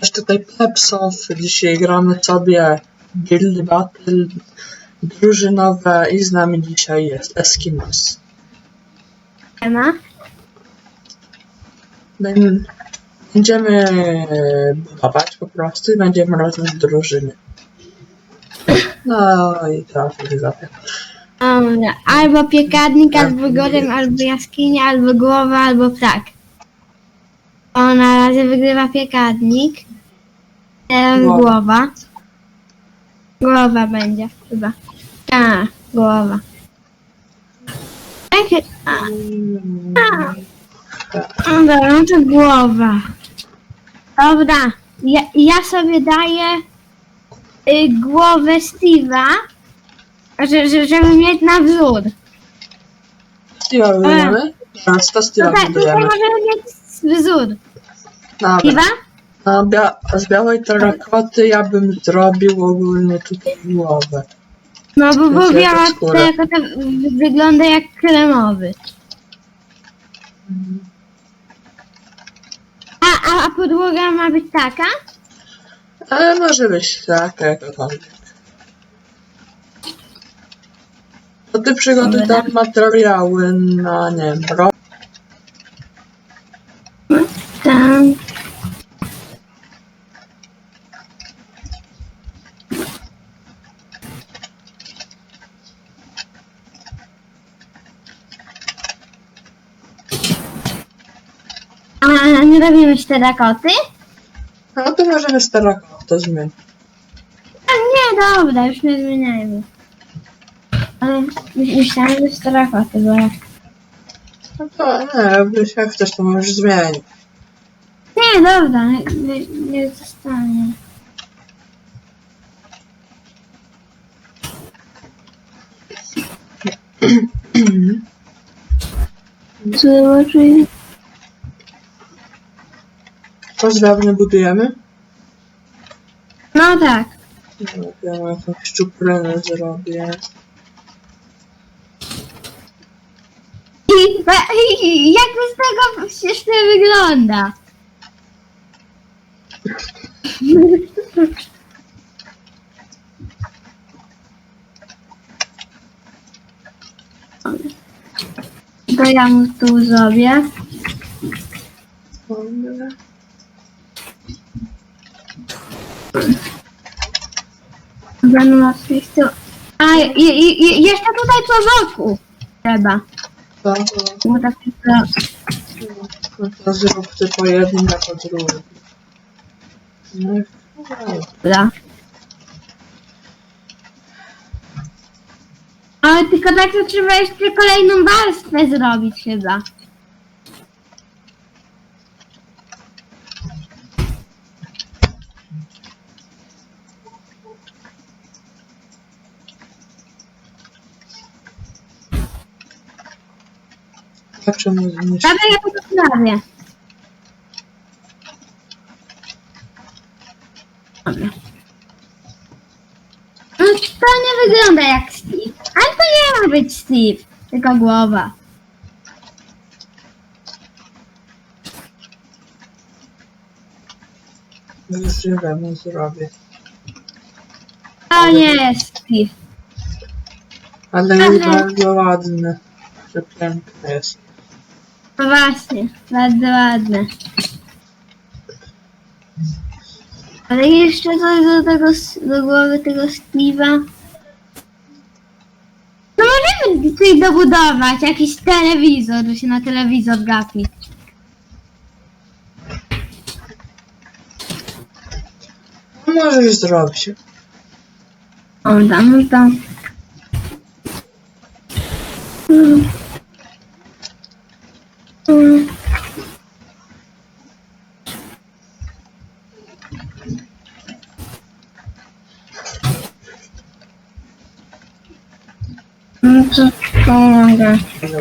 Cześć, tutaj Pepsow. Dzisiaj gramy sobie Build Battle drużynowe i z nami dzisiaj jest Eskimos. Bę- Będziemy budować po prostu i będziemy razem z drużyny. No i teraz widzowie. Dobra. Albo piekarnik, albo golem, albo jaskinia, albo głowa, albo ptak. O, na razie wygrywa piekarnik. Głowa. głowa. Głowa będzie chyba. A, głowa. Jakie- A, a. Dobra, no to głowa. Dobra, ja, ja sobie daję y, głowę Steve'a, że, że, żeby mieć na wzór. Steve'a budujemy? Teraz to No Steve'a tak, tutaj budujemy. możemy mieć wzór. Dobra. Steve'a? A bia- z białej terakoty ja bym zrobił ogólnie tutaj głowę. No bo, bo biała skóra. terrakota wygląda jak kremowy. A, a, a podłoga ma być taka? Ale może być tak, jakakolwiek. To ty przygotuj tam materiały na, nie wiem. Tam. A nie robimy z terrakoty? No to możemy z terakotę zmienić. A nie, dobra, już nie zmieniajmy. Ale my- myślałem, że z terrakoty, bo jak... No to nie, jak chcesz to możesz zmienić. Nie, dobra, nie, nie, nie zostanie. Zobaczymy. To zdawnie budujemy? No tak. No, ja jakąś szczuprynę zrobię. I, i, jak to z tego śmiesznie wygląda? To ja mu tu zrobię. Dobra. Na miejscu. A, i, i, i jeszcze tutaj po boku trzeba. To, Bo tak no to zrób ty po jednym, ja po drugim. No i Dobra. Ale tylko tak to trzeba jeszcze kolejną warstwę zrobić chyba. Zobaczymy. Dobra, ja to. Dobra. No to nie wygląda jak Steve. Ale to nie ma być Steve, tylko głowa. Już żywemu zrobię. To nie jest Steve. Ale jest bardzo ładny. Przepiękny jest. No właśnie, bardzo ładne. Ale jeszcze coś do tego, do głowy tego Steve'a. No możemy tutaj dobudować jakiś telewizor, że się na telewizor gapi. No możesz zrobić. O, damy tam. Mm. Mm.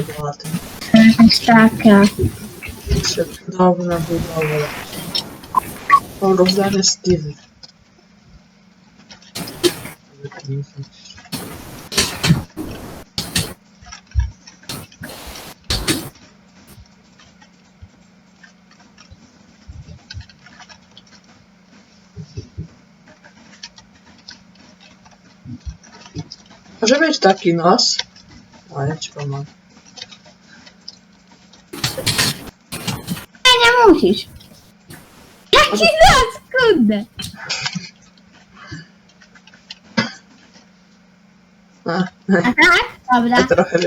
duża była tam. To jakaś taka. Cudowna budowla. Z tym. Może mieć taki nos? Ale ci pomogę. Musisz. Jaki nos, kurde. A, A tak? Dobra. ja trochę.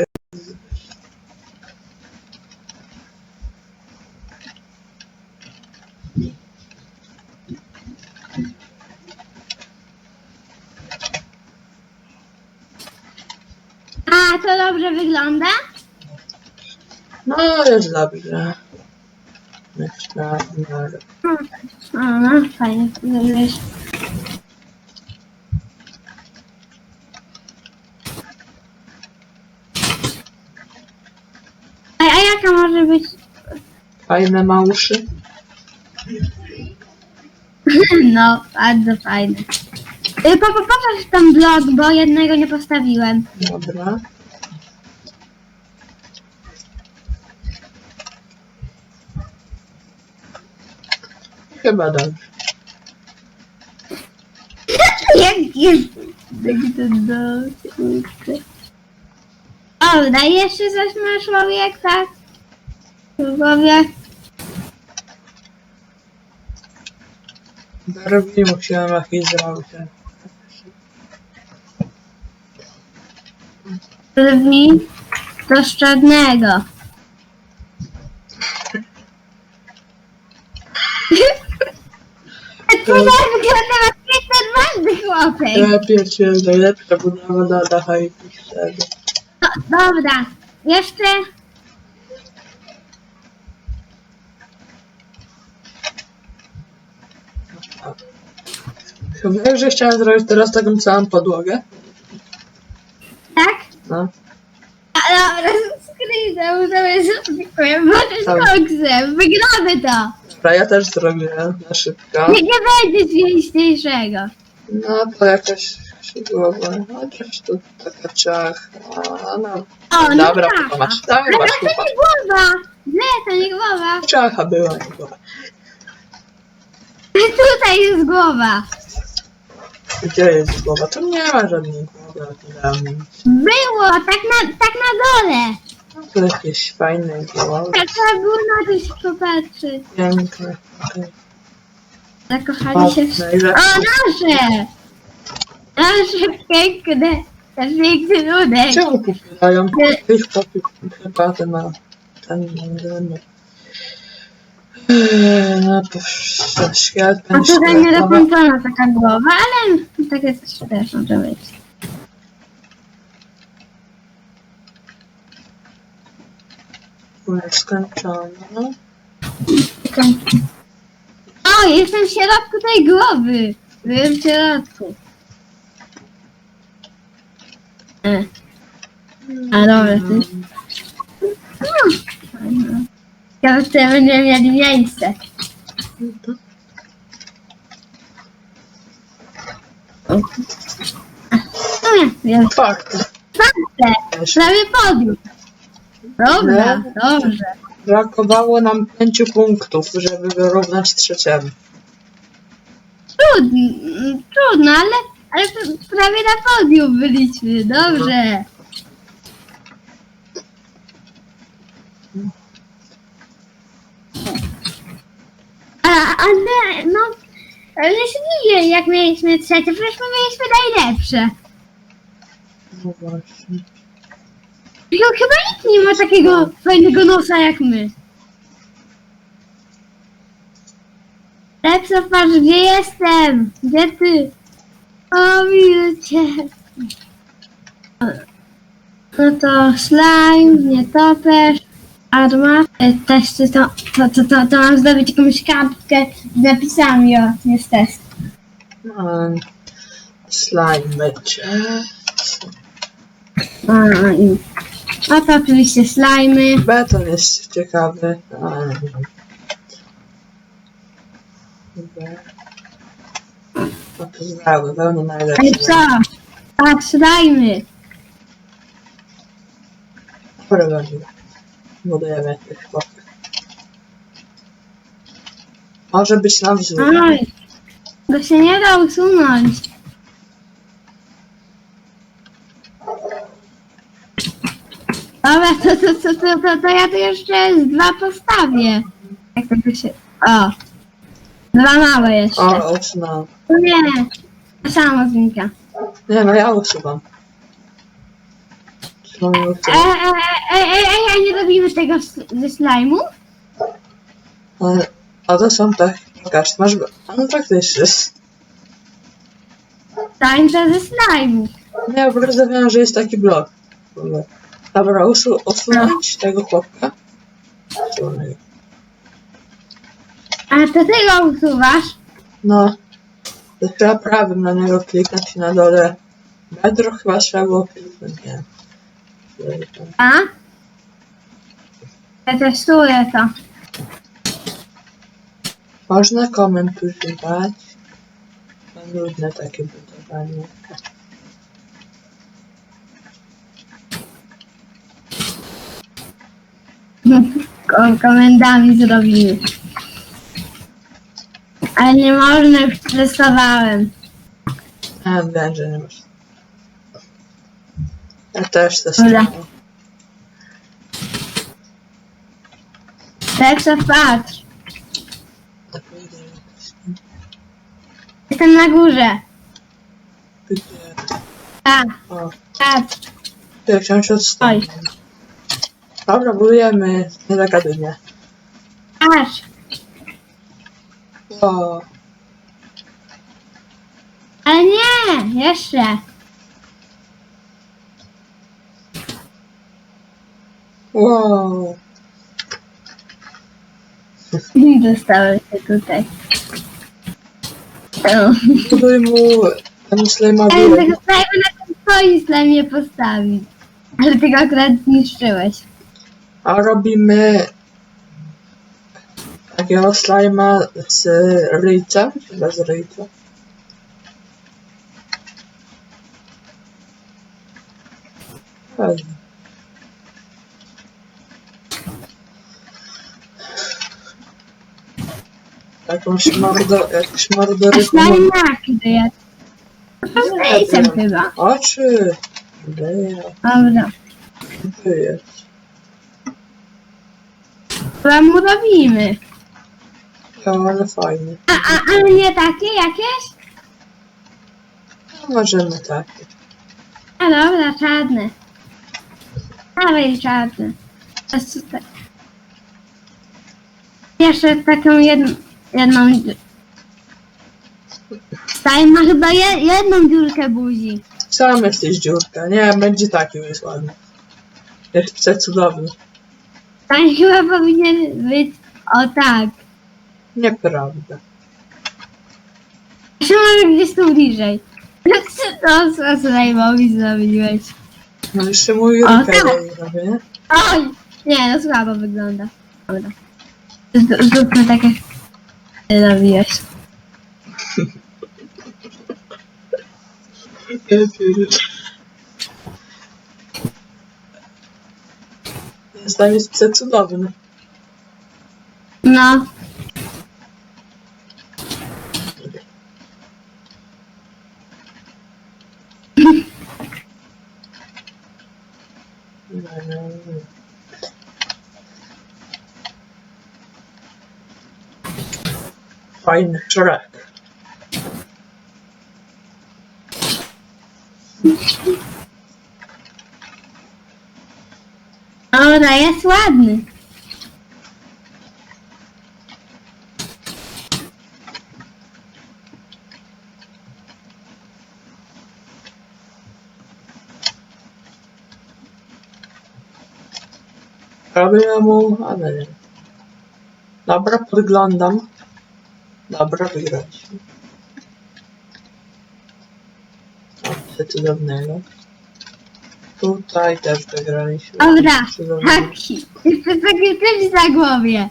A to dobrze wygląda? No, jest dobrze. O, no, fajnie, wiesz. A, a jaka może być? Fajne ma uszy. No, bardzo fajne. Y, po, po, popatrz tam blog, bo jednego nie postawiłem. Dobra. Chyba dobrze. Jak jest? Do... kurczę. O, daj jeszcze coś masz człowiek, tak? W głowie. Barwi musiałem jakiś zrobić. Brwi do szczodnego. To ja wygląda jak ten chłopiec. Ja pierwszy jest najlepsza budowa na dacha i piszczego. No, dobra, jeszcze... Chyba, że chciałem zrobić teraz taką całą podłogę. Tak? No. A dobra, skryjdę, to jest zwykłe, możesz Tak. koksem, wygramy to. Dobra, ja też zrobię na szybko. Nie, nie będzie zwięźniejszego. No to jakaś się było, chociaż tu taka ciach. No. O, no Dobra, tak. popatrz. Dawaj, Dobra, masz to nie głowa. Nie, to nie głowa. Ciacha była, nie była. Tutaj jest głowa. Gdzie jest głowa? Tu nie ma żadnej głowy. Było, tak na, tak na dole. tu jakieś fajne głowy. Tak trzeba było na coś popatrzeć. Piękne. Zakochali się w... O, nasze! Nasze piękne, ten piękny ludek. Czemu popierają? Ich popi... Chyba ten ma... Ten... ten Eee, No to świat A będzie tutaj nie dokończona taka głowa, ale tak jest też może być. Jest skończone. O, jestem w środku tej głowy. Byłem w środku. E. A dobra, ty. No. Ja że będziemy mieli miejsce. O. A, Wiem, Fakt. czwarte, prawie podium. Dobra, dobrze. Brakowało nam pięciu punktów, żeby wyrównać trzeciemu. Trudno, trudno, ale, ale prawie na podium byliśmy, dobrze. A, ale, no, ale się dziwię, jak mieliśmy trzecie, przecież my mieliśmy najlepsze. No właśnie. Tylko chyba nikt nie ma takiego fajnego nosa jak my. Lepsza patrz, gdzie jestem? Gdzie ty? O, cię. No to slime, nietoperz, arma. E, Też to, to, to, to, to, mam zdobyć jakąś kartkę z napisami, o, niestety. No, slime będzie. A, i- a to oczywiście slimy. Beton jest ciekawy. A. Dobra. No to zdały, pełno Ale najlepsze. co? Patrz, slimy. Dobra, będzie. Budujemy jakieś chłopy. Może być na wzór. Oj, go się nie da usunąć. To, to, to, to, to, to ja tu jeszcze z dwa postawię. Jak to się... O. Dwa małe jeszcze. O, usunąłem. No nie. Ta sama znika. Nie, no ja usuwam. Co mi E, usuwa? e, e, e, e, a nie robimy tego s- ze slajmu? Ale- A to są tak, pokaż, masz... A no faktycznie. Tańca ze slajmu. Nie, po prostu wiem, że jest taki blok. w ogóle. Dobra, usu usunąć tego chłopka. Usunę. A to ty go usuwasz? No, to trzeba prawym na niego kliknąć na dole. Bedro chyba trzeba było kliknąć, nie. A? Ja testuję to. Można koment używać. To Nudne takie budowanie. Ko- komendami zrobimy. Ale nie można, już testowałem. A, wiem, że nie masz. Ja też testowałem. Teksa, patrz. Tak Jestem na górze. Gdzie? Tak, O, patrz. ja chciałem się odstawić. Dobra, budujemy. Mnie. Patrz. O, Ale nie, jeszcze. wow. I dostałem się tutaj. O. Buduj mu temu slajmowi. Ale tego slajmu na tym twoim slajmie postawić. Ale ty go akurat zniszczyłeś. A robimy takiego slajma z ryjcem, czy bez ryjca? Pewnie. Jakąś mordo, jakąś A mordoryką. slajm jaki jest? Pastajcem chyba. Oczy! Leja, Dobra. to jest. Chyba mu robimy. Ja, ale fajnie. A, a, ale nie takie jakieś? Możemy takie. A dobra, czarne. Dawaj czarne. Teraz tutaj. Jeszcze taką jedną... jedną... Slime ma chyba je, jedną dziurkę buzi. Sam jesteś dziurka. Nie, będzie taki jest ładny. Jest przecudowny. Slime chyba powinien być o tak. Nieprawda. Jeszcze może gdzieś tu bliżej. Jak ty to z Slime'owi zrobiłeś? No jeszcze mój O, rękę tak. zrobię, nie? Oj! Nie, no słabo wygląda. Dobra. Z- Zróbmy tak jak ty robiłeś. Jest tam jest przecudowny. No. Fajny Shrek. Dobra, jest ładny. Robię mu, nie. Dobra, podglądam. Dobra. Co cudownego. Tutaj też wygraliśmy. Dobra, taki. Jeszcze takie coś za głowie.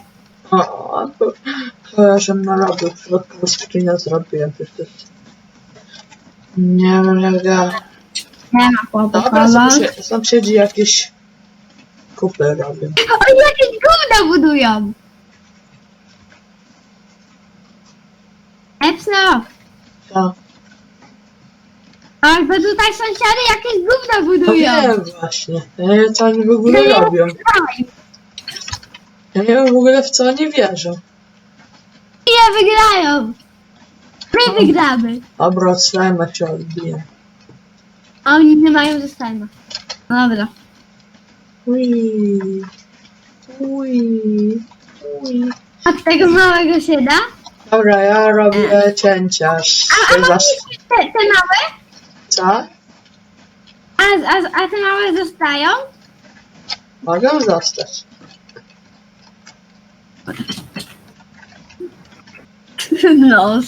O, to, to ja żem narobił w środku screena zrobiłem przecież. Nie ja... Nie ma. Dobra, sąsiedzi, sąsiedzi jakieś kupy robią. Oni jakieś gówno budują. Epso, Co? Tak, bo tutaj sąsiady jakieś gówno No budują. wiem właśnie. Ja nie wiem co oni w ogóle nie robią. wygrają. Ja nie wiem w ogóle w co oni wierzą. Nie wygrają. My wygramy. Dobra, od slajma się odbije. A oni nie mają zostania. Dobra. Ui. Ui. Ui. Od tego małego się da? Dobra, ja robię cięcia. A, a się mogę zaś... te, te małe? Co? A, a, a te małe zostają? Mogę zostać. No.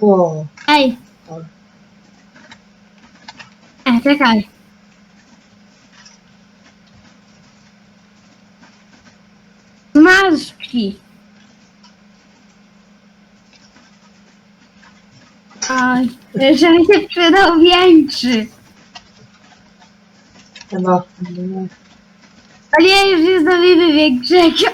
O, Ej. Ej, czekaj. Zmarszki. Oj, że mi się przydał większy. chyba. nie. A nie, już nie zrobimy większego.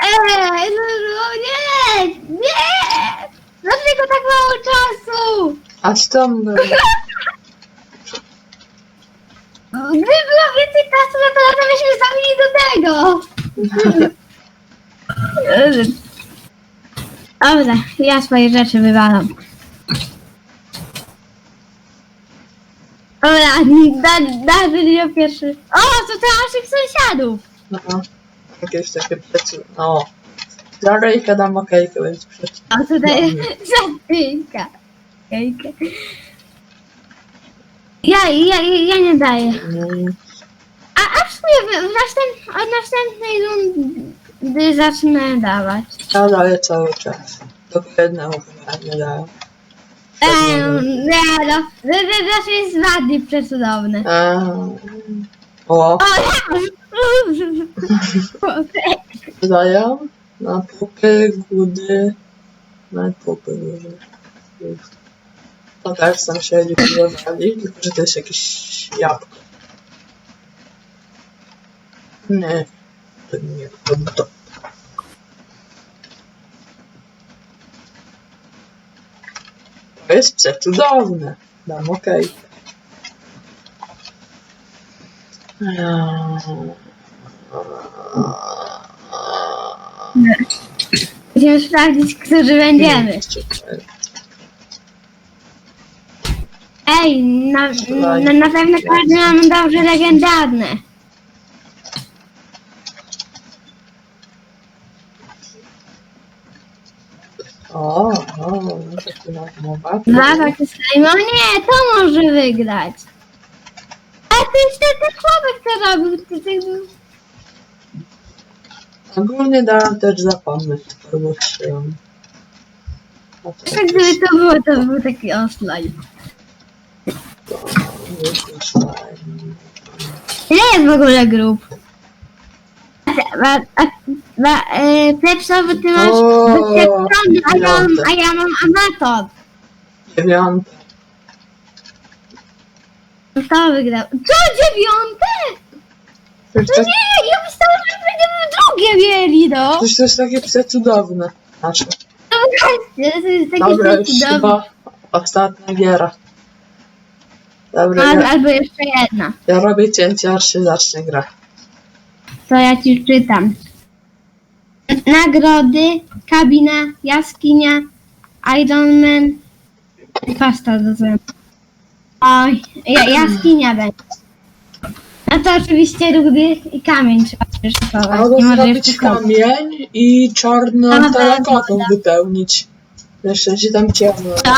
Ej, no, no nie, nie! Dlaczego tak mało czasu? A tam było? Gdyby było więcej czasu, no to lata byśmy zabili do tego. Dobra, ja swoje rzeczy wywalam. Dobra, da, da, da, pierwszy. O, to to naszych sąsiadów. No, jakieś takie plecy. No. Zarejka dam okejkę, więc przecież. A tutaj Dobra. zatynka. Jejka. Ja, ja, ja nie daję. Mm, A, a w sumie w, w następ, następnej rundy zacznę dawać. Ja daję cały czas. Tylko jednemu nie dałem. Eee, nie no, to, to jest ładnie przecudowne. Eee, O, O, ja. daję na pupy, gudy. Na pupy, gudy. To też tam się likwidowali, tylko że to jest jakieś jabłko. Nie, to nie, to to. To jest przecudowne. Dam okej. Musimy sprawdzić, którzy będziemy. Ej, na, na, na pewno każdy mamy dobrze legendarne. O, o, no to tu na mowa. Dwa takie slime. O nie, to może wygrać. A ty jeszcze ten chłopak co robił? Ty, ty, Ogólnie dałem też zapomnieć, to tak gdyby to było, to był taki slime. Ile jest w ogóle grup? E, Plepsowy, ty masz O, doświadczony, a ja, mam, a ja mam amator. Dziewiąte. Kto wygrał? Co, dziewiąte? Przecież No to, nie, ja myślałem, że będziemy drugie mieli, no. jest takie przecudowne. No właśnie, to jest takie Dobra, już cudowne. chyba ostatnia giera. Dobra, Al, ja, albo jeszcze jedna. ja robię cięcie, aż się zacznie gra. To ja ci czytam. Nagrody, kabina, jaskinia, Iron Man pasta do zębów. Oj, ja, jaskinia będzie. A to oczywiście rudy i kamień trzeba przyszykować. Nie może zrobić jeszcze kamień i czarną Dobra, wypełnić. Jeszcze się tam ciemno. Co?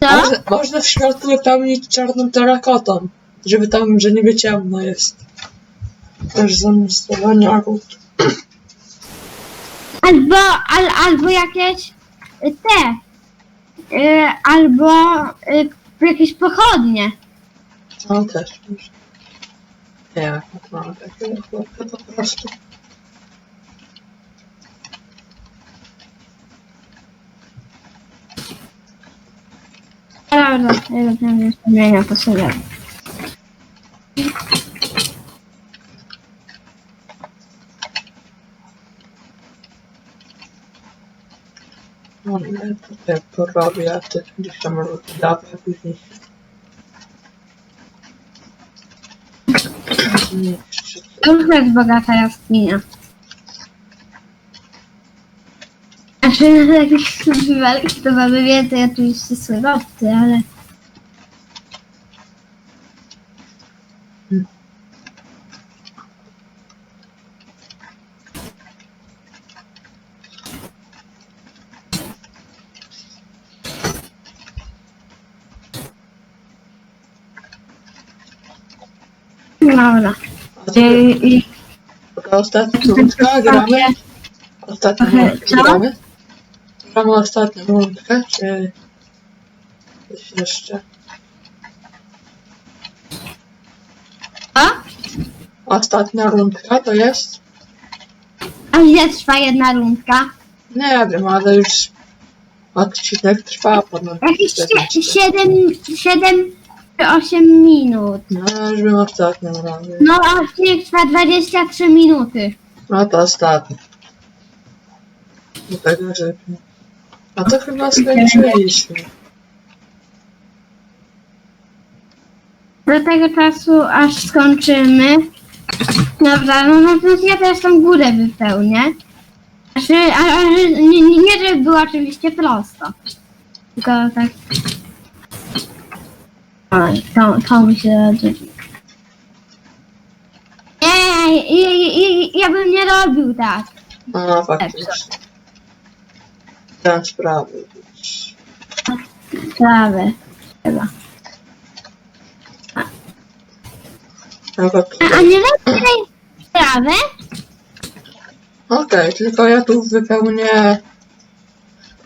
Co? Można, można w środku wypełnić czarną terakotą, żeby tam, że niby ciemno jest. Też zamiastowania ród. Albo, al, albo jakieś y, te, y, albo y, jakieś pochodnie. No też. też. Nie, mam takiego chłopca po prostu. Dobra, ja wspomnienia po sobie. No ja porobię, a ty gdzieś tam dawaj później. To już jest bogata jaskinia. Znaczy, na jakichś survivalach to mamy więcej oczywiście surowcy, ale... Dobra. A ty, I, i, to ostatnia rundka gramy? Ostatnią Trochę, rundkę co? gramy? Gramy ostatnią rundkę, czy coś jeszcze? a? Ostatnia rundka to jest? A ile trwa jedna rundka? Nie wiem, ale już odcinek trwa ponad Jakieś 14. 7, 7 czy 8 minut. No, już bym ostatnią robił. No, odcinek trwa 23 minuty. No to ostatni. Do tego, że... A to chyba skończyliśmy. Do tego czasu, aż skończymy. Dobra, no, no to ja teraz tą górę wypełnię. Znaczy, a, a, nie, nie, żeby było oczywiście prosto. Tylko tak... Oj, to, to mi się rodzi. Nie, i- i- ja bym nie robił tak. No, faktycznie. Tę sprawę. Prawe. Chyba. Tu... A, nie lepiej trawę? Okej, tylko ja tu wypełnię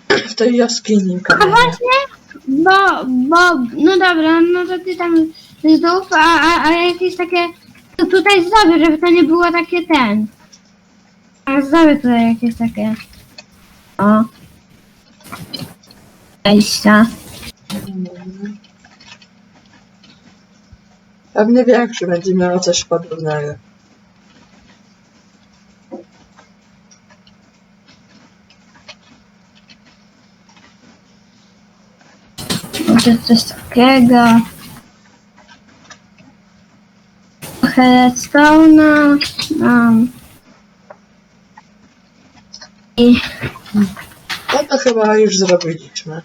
w tej jaskini A właśnie, bo, bo, no dobra, no to ty tam zdów, a, a, a jakieś takie, to tutaj zrobię, żeby to nie było takie ten. A zrobię tutaj jakieś takie, o, wejścia. Pewnie większy będzie miał coś podobnego. Może coś takiego. Trochę redstone'a mam. I No to chyba już zrobiliśmy.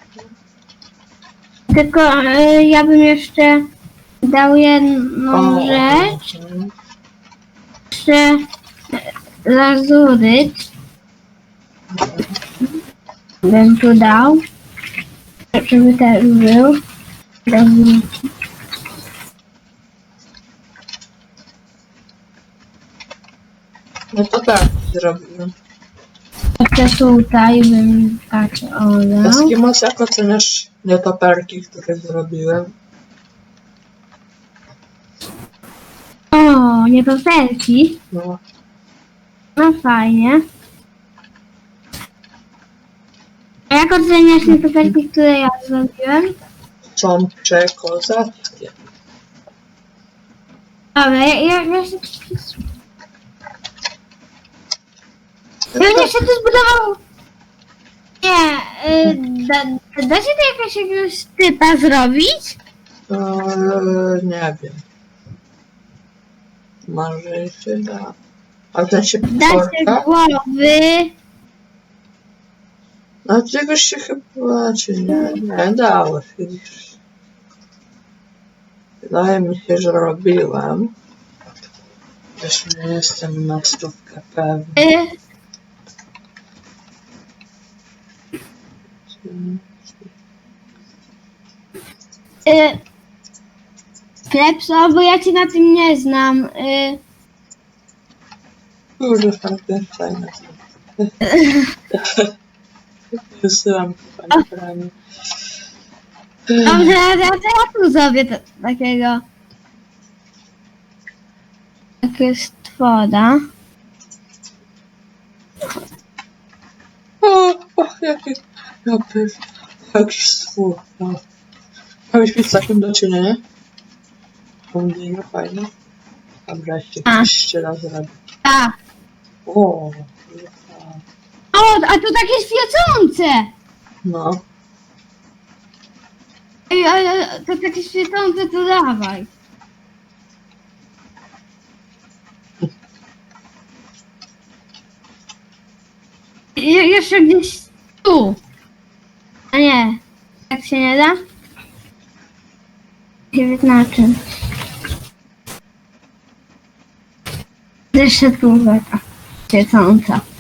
tylko y, ja bym jeszcze dał jedną rzecz. mhm. Jeszcze lazuryt bym tu dał, żeby też był. Lazuryt. No to tak zrobiłem. Jeszcze tutaj bym tak olał. Eskimos, jak oceniasz nietoperki, które zrobiłem? O, nie to selfie. No, No fajnie. A jak oceniasz nie selfie, które ja zrobiłem? są przekozackie. Dobra, ja, ja, ja się... Ja bym jeszcze tu zbudował... Nie, y, da, da się to jakaś jakiegoś typa zrobić? Eee, nie wiem. Może się da. A ten się Da się porka? głowy. No czegoś się chyba, czy nie, nie dało się. Wydaje mi się, że robiłem. Też nie jestem na stówkę pewny. Y, y, Klepso, bo ja cię na tym nie znam. Kurde, fajne, fajne. Wysyłam pani pranie. Dobrze, ja, to ja tu zrobię to, takiego. Takie stwoda. O, o, jaki, jaki, jakiś swój. No. Miałeś mieć z takim do czynienia? Holdingu, fajnie. Dobra, jeszcze A. jeszcze raz zrobię. Tak. O, O, a tu takie świecące! No. Ej, ale to takie świecące to dawaj. Je, jeszcze gdzieś tu. A nie, tak się nie da? Nie wyznaczy. Jeszcze tu taka świecąca.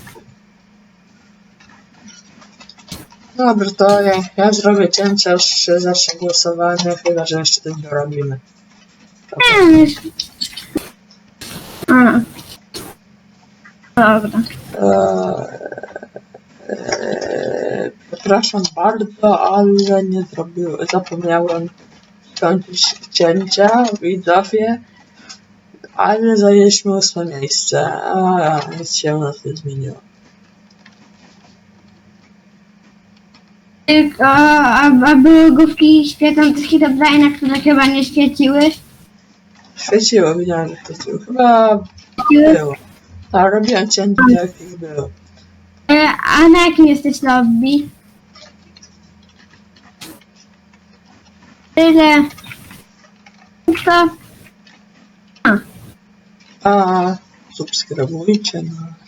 Dobra, to ja, ja zrobię aż się zacznie głosowanie, chyba że jeszcze coś dorobimy. A. Dobra. Eee, przepraszam bardzo, ale nie zrobiłem, zapomniałem skończyć cięcia, widzowie, ale zajęliśmy ósme miejsce, a nic się u nas nie zmieniło. Tylko, a, a były główki świecące Herobrine, które chyba nie świeciły? Świeciło, widziałem, że świeciło. Chyba Świeciły? było. Tak, robiłem cięcie, jakich było. E, A na jakim jesteś lobby? Tyle. To. A, A subskrybujcie nas.